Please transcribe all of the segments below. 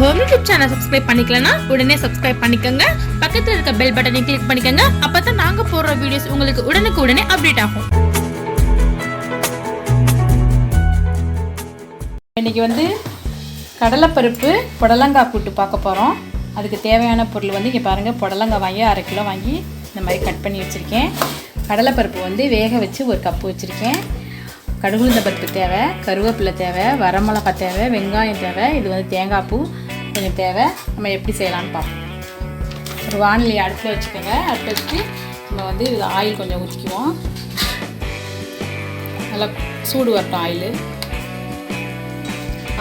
Home YouTube channel subscribe பண்ணிக்கலனா உடனே subscribe பண்ணிக்கோங்க. பக்கத்தில் இருக்க பெல் பட்டனை கிளிக் பண்ணிக்கோங்க. அப்போ தான் நாங்கள் போடுற வீடியோஸ் உங்களுக்கு உடனுக்கு உடனே அப்டேட் ஆகும். இன்றைக்கி வந்து கடலைப்பருப்பு புடலங்காய் கூட்டு பார்க்க போகிறோம் அதுக்கு தேவையான பொருள் வந்து இங்கே பாருங்கள் புடலங்காய் வாங்கி அரை கிலோ வாங்கி இந்த மாதிரி கட் பண்ணி வச்சுருக்கேன். கடலைப்பருப்பு வந்து வேக வச்சு ஒரு கப்பு வச்சுருக்கேன். கடுகுளுந்த பருப்பு தேவை கருவேப்பிலை தேவை வரமிளகா தேவை வெங்காயம் தேவை இது வந்து தேங்காய் பூ. கொஞ்சம் தேவை. நம்ம எப்படி செய்யலாம்னு பார்ப்போம். ஒரு வானிலையை அடுப்பில் வச்சுக்கோங்க. அடுப்பில் வச்சுட்டு நம்ம வந்து இதில் ஆயில் கொஞ்சம் ஊற்றிக்குவோம் நல்லா சூடு வரட்டும் ஆயில்.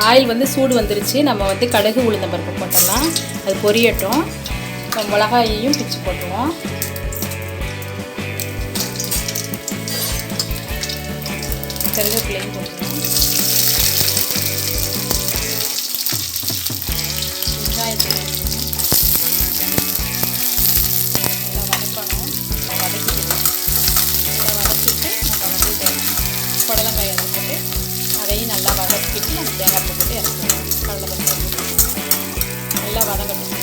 ஆயில் வந்து சூடு வந்துருச்சு. நம்ம வந்து கடுகு உளுந்த பருப்பு போட்டுடலாம். அது பொரியட்டும். இப்போ மிளகாயையும் பிச்சு போட்டுருவோம். கருவேப்பிலையும் போட்டுருவோம் புடலங்காய் அதை போட்டு அதையும் நல்லா வதக்கிட்டு அந்த தேங்காய் பூ போட்டு இறக்கிடுவோம் கடலைப்பருப்பு நல்லா வதங்கட்டும்.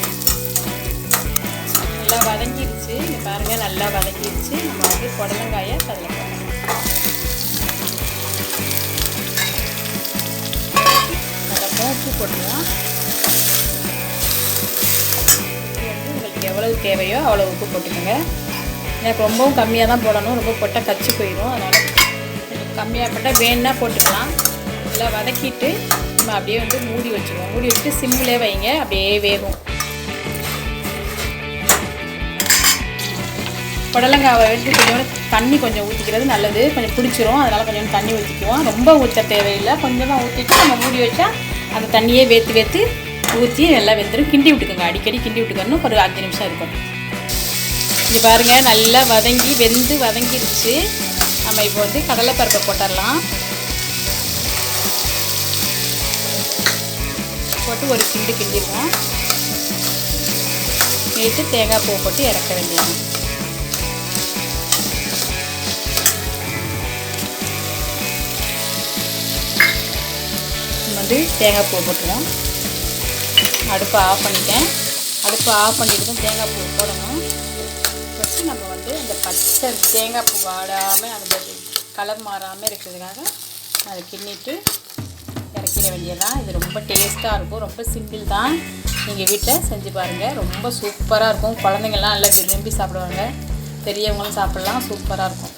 நல்லா வதங்கிருச்சு. இங்கே பாருங்கள் நல்லா வதங்கிருச்சு. நம்ம வந்து புடலங்காயை அதில் போடணும் நல்லா உப்பு போட்டுருவோம் உங்களுக்கு எவ்வளவு தேவையோ அவ்வளோ உப்பு போட்டுக்கோங்க. எனக்கு ரொம்பவும் கம்மியாக தான் போடணும். ரொம்ப போட்டால் கச்சி போயிடும் அதனால் கம்மியாக போட்டால் வேணுன்னா போட்டுக்கலாம். நல்லா வதக்கிட்டு நம்ம அப்படியே வந்து மூடி வச்சுருவோம். மூடி வச்சுட்டு சிம்மிலே வைங்க. அப்படியே வேகும். புடலங்காவை எடுத்து கொஞ்சம் தண்ணி கொஞ்சம் ஊற்றிக்கிறது நல்லது. கொஞ்சம் பிடிச்சிரும். அதனால் கொஞ்சம் தண்ணி ஊற்றிக்குவோம் ரொம்ப ஊற்ற தேவையில்லை. கொஞ்சமாக ஊற்றிட்டு நம்ம மூடி வச்சா அந்த தண்ணியே வேத்து வேத்து ஊற்றி நல்லா வெந்துடும் கிண்டி விட்டுக்கோங்க. அடிக்கடி கிண்டி விட்டுக்கணும் ஒரு அஞ்சு நிமிஷம் இருக்கணும் இங்கே பாருங்கள் நல்லா வதங்கி வெந்து வதங்கிருச்சு. நம்ம இப்போ வந்து கடலைப்பருப்பை போட்டுடலாம். போட்டு ஒரு கிண்டு கிண்டிடுவோம். நேற்று தேங்காய் பூ போட்டு இறக்க வேண்டியது. வந்து தேங்காய் பூ போட்டுருவோம். அடுப்பை ஆஃப் பண்ணிட்டேன். அடுப்பை ஆஃப் பண்ணிட்டு தான் தேங்காய் பூ போடணும். வந்து இந்த பச்சை தேங்காய் பூ வாடாமல் அந்த கலர் மாறாமல் இருக்கிறதுக்காக அதை கிண்ணிட்டு இறக்கிட வேண்டியதான் இது ரொம்ப டேஸ்ட்டாக இருக்கும். ரொம்ப சிம்பிள் தான். நீங்கள் வீட்டில் செஞ்சு பாருங்கள் ரொம்ப சூப்பராக இருக்கும். குழந்தைங்கள்லாம் நல்லா விரும்பி சாப்பிடுவாங்க. பெரியவங்களும் சாப்பிட்லாம். சூப்பராக இருக்கும்.